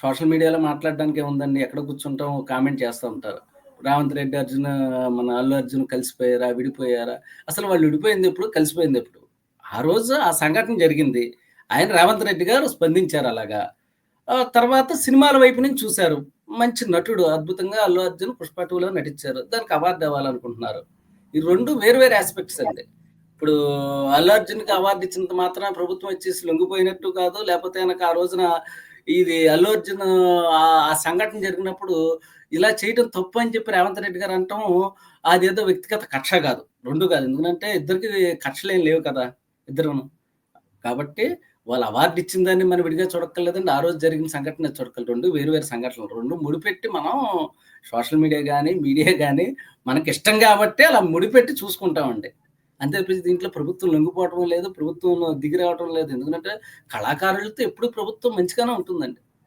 Social మీడియాలో మాట్లాడడానికి ఏముందండి ఎక్కడ కూర్చుంటాం కామెంట్ చేస్తూ ఉంటారు. రావంత్ రెడ్డి అర్జున్ మన అల్లు అర్జున్ కలిసిపోయారా విడిపోయారా? అసలు వాళ్ళు విడిపోయింది ఎప్పుడు? కలిసిపోయింది ఎప్పుడు? ఆ రోజు ఆ సంఘటన జరిగింది. ఆయన రేవంత్ రెడ్డి గారు స్పందించారు అలాగా. తర్వాత సినిమాల వైపు నుంచి చూశారు. మంచి నటుడు అద్భుతంగా అల్లు అర్జున్ పుష్ప టూలో నటించారు. దానికి అవార్డు ఇవ్వాలనుకుంటున్నారు ఈ రెండు వేరు వేరు ఆస్పెక్ట్స్ అండి. ఇప్పుడు అల్లు అర్జున్కి అవార్డు ఇచ్చినంత మాత్రం ప్రభుత్వం వచ్చేసి లొంగిపోయినట్టు కాదు. లేకపోతే కనుక ఆ రోజున ఇది అల్లు అర్జున్ ఆ సంఘటన జరిగినప్పుడు ఇలా చేయడం తప్పు అని చెప్పి రేవంత్ రెడ్డి గారు అంటాం అదేదో వ్యక్తిగత కక్ష కాదు. రెండు కాదు. ఎందుకంటే ఇద్దరికి కక్షలేం లేవు కదా ఇద్దరును. కాబట్టి వాళ్ళు అవార్డు ఇచ్చిందని మనం విడిగా చూడక్కర్లేదండి. ఆ రోజు జరిగిన సంఘటన చూడక్కర్లేదు. రెండు వేరు వేరు సంఘటనలు. రెండు ముడిపెట్టి మనం సోషల్ మీడియా కానీ మీడియా కానీ మనకి ఇష్టం కాబట్టి అలా ముడిపెట్టి చూసుకుంటామండి. అంతే తప్పించి దీంట్లో ప్రభుత్వం లొంగిపోవటం లేదు ప్రభుత్వం దిగి రావటం లేదు. ఎందుకంటే కళాకారులతో ఎప్పుడు ప్రభుత్వం మంచిగానే ఉంటుందండి.